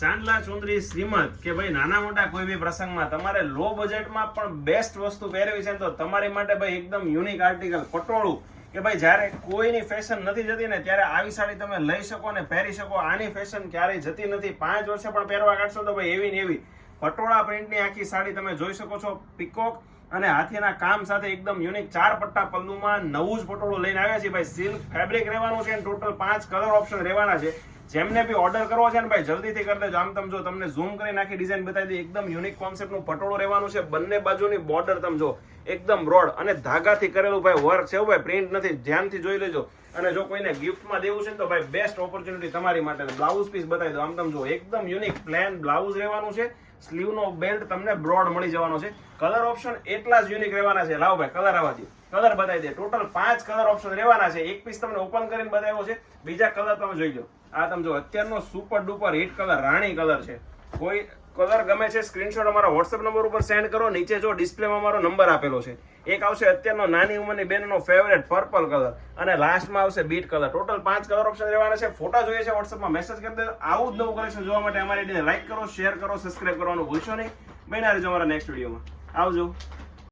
ચાંદલા ચુંદરી શ્રીમદ કે ભાઈ નાના મોટા કોઈ બી પ્રસંગમાં તમારે લો બજેટમાં પણ બેસ્ટ વસ્તુ પહેરવી છે તો તમારી માટે ભાઈ એકદમ યુનિક આર્ટિકલ પટોળું. કે ભાઈ જ્યારે કોઈની ફેશન નથી જતી ને ત્યારે આવી સાડી તમે લઈ શકો ને પહેરી શકો. આની ફેશન ક્યારેય જતી નથી. પાંચ વર્ષે પણ પહેરવા કાઢશો તો ભાઈ એવી ને એવી. પટોળા પ્રિન્ટની આખી સાડી તમે જોઈ શકો છો પિકોક અને હાથીના કામ સાથે એકદમ યુનિક ચાર પટ્ટા પલ્લુમાં નવું જ પટોળું લઈને આવ્યા છે. ભાઈ સિલ્ક ફેબ્રિક રહેવાનું છે ટોટલ પાંચ કલર ઓપ્શન રહેવાના છે. જેમને બી ઓર્ડર કરવો છે ને ભાઈ, જલ્દીથી કરી દેજો. આમ તમે જો, તમને ઝૂમ કરી નાખી ડિઝાઇન બતાવી દઈએ. એકદમ યુનિક કોન્સેપ્ટનું પટોળું રહેવાનું છે. બંને બાજુની બોર્ડર તમે જો, એકદમ બ્રોડ અને ધાગાથી કરેલું ભાઈ વર્ક છે ભાઈ. પ્રિન્ટ નથી, ધ્યાનથી જોઈ લેજો. અને જો કોઈને ગિફ્ટમાં દેવું છે ને, તો ભાઈ બેસ્ટ ઓપોર્ચ્યુનિટી તમારી માટે. બ્લાઉઝ પીસ બતાવી દો આમ તમે જો, એકદમ યુનિક પ્લેન બ્લાઉઝ રહેવાનું છે. સ્લીવનો બેલ્ટ તમને બ્રોડ મળી જવાનો છે. કલર ઓપ્શન એટલા જ યુનિક રહેવાના છે. લાવો ભાઈ કલર આવવા દો કલર બતાવી દે. ટોટલ પાંચ કલર ઓપ્શન રહેવાના છે. એક પીસ તમને ઓપન કરીને બતાવ્યો છે. બીજા કલર તમે જોઈ લો. આ તમે જો, અત્યારનો સુપર ડુપર હિટ કલર રાણી કલર છે. કોઈ કલર ગમે છે સ્ક્રીનશોટ અમારા વોટ્સએપ નંબર ઉપર સેન્ડ કરો. નીચે જો ડિસ્પ્લેમાં અમારો નંબર આપેલો છે. એક આવશે અત્યારનો નાની ઉંમરની બેનનો ફેવરેટ પર્પલ કલર અને લાસ્ટમાં આવશે બીટ કલર ટોટલ પાંચ કલર ઓપ્શન રહેવાના છે. ફોટા જોઈએ છે વોટ્સએપમાં મેસેજ કરી દેજો. આવું જ નવું કલેક્શન જોવા માટે અમારી લાઈક કરો શેર કરો સબસ્ક્રાઈબ કરવાનું ભૂલશો નહીં. બન્યા રહેજો અમારા નેક્સ્ટ વિડીયોમાં આવજો.